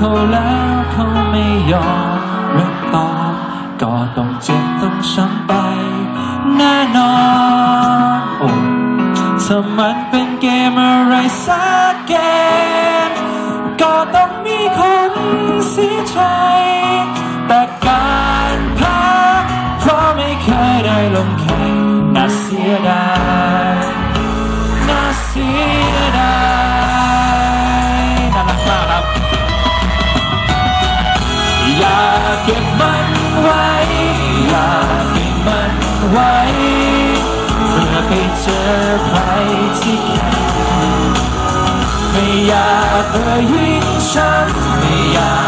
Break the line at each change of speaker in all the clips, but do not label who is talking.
เขาแล้วเขาไม่ยอมรับตอบก็ต้องเจ็บต้องช้ำไป แน่นอนอถ้ามันเป็นเกมอะไรสักเกม ก็ต้องมีคนเสียใจ เจอใครที่แข็งไม่อยากเอ่ยยิ่งฉันไม่อยาก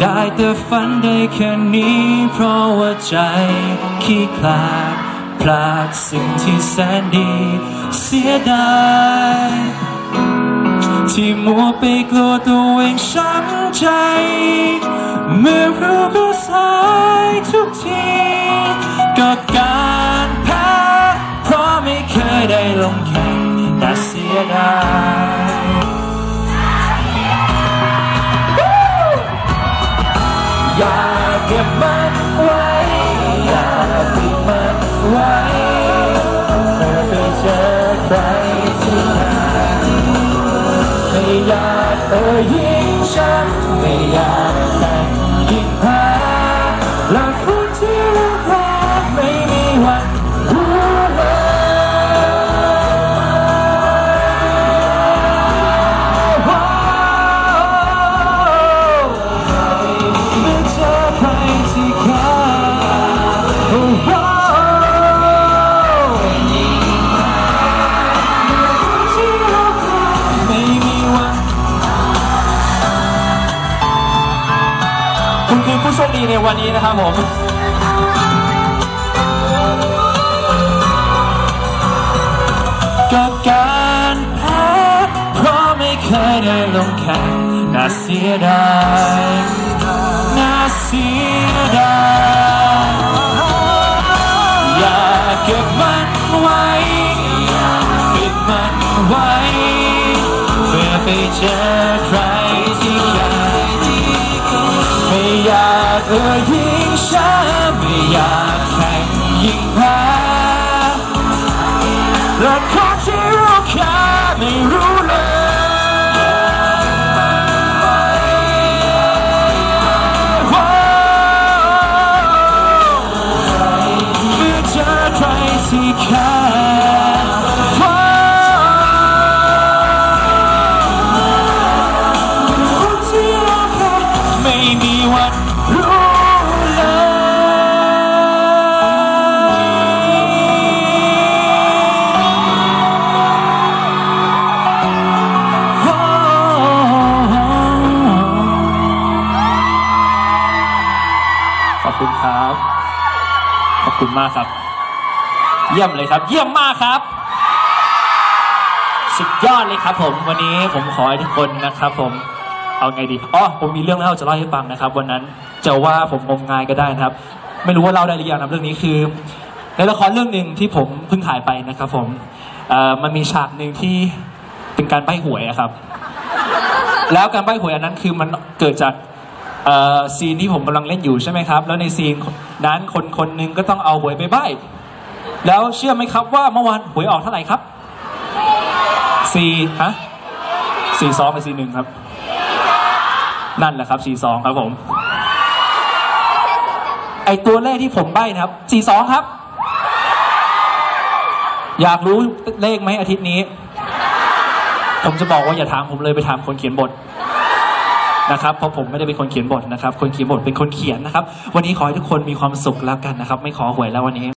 ได้แต่ฝันได้แค่นี้ เพราะว่าใจขี้คลาดพลาดสิ่งที่แสนดี เสียดายที่มัวไปกลัวตัวเองช้ำใจ เมื่อรู้ก็สายทุกทีก็การแพ้เพราะไม่เคยได้ลงแข่งแต่เสียดาย ไม่อยากเคุณคือผู้โชคดีในวันนี้นะครับผมกับการแพ้เพราะไม่เคยได้ลงแข่งน่าเสียดายน่าเสียดายอย่าเก็บมันไว้อย่าปิดมันไว้เพื่อไปเจอใคร อยากเอ่ยยิ่งช้าไม่อยากแข่งยิ่งแพ้และคน ครับ ขอบคุณมากครับ เยี่ยมเลยครับ เยี่ยมมากครับ สุดยอดเลยครับ ผมวันนี้ผมขอให้ทุกคนนะครับ ผมเอาไงดีอ๋อผมมีเรื่องเล่าจะเล่าให้ฟังนะครับ วันนั้นจะว่าผมงมงายก็ได้นะครับ ไม่รู้ว่าเล่าได้หรือยังนะเรื่องนี้คือ ในละครเรื่องหนึ่งที่ผมเพิ่งถ่ายไปนะครับ ผมมันมีฉากหนึ่งที่เป็นการใบ้หวยครับ แล้วการใบ้หวยอันนั้นคือมันเกิดจาก เอ่อซีนที่ผมกำลังเล่นอยู่ใช่ไหมครับ แล้วในซีนนั้นคนคนหนึ่งก็ต้องเอาหวยไปใบ้แล้วเชื่อไหมครับว่าเมื่อวานหวยออกเท่าไหร่ครับสี่ฮะสี่สองกับสี่หนึ่งครับ นั่นแหละครับสี่สองครับผม ไอตัวเลขที่ผมใบ้นะครับสี่สองครับ อยากรู้เลขไหมอาทิตย์นี้ ผมจะบอกว่าอย่าถามผมเลยไปถามคนเขียนบท นะครับเพราะผมไม่ได้เป็นคนเขียนบทนะครับ คนเขียนบทเป็นคนเขียนนะครับ วันนี้ขอให้ทุกคนมีความสุขแล้วกันนะครับ ไม่ขอหวยแล้ววันนี้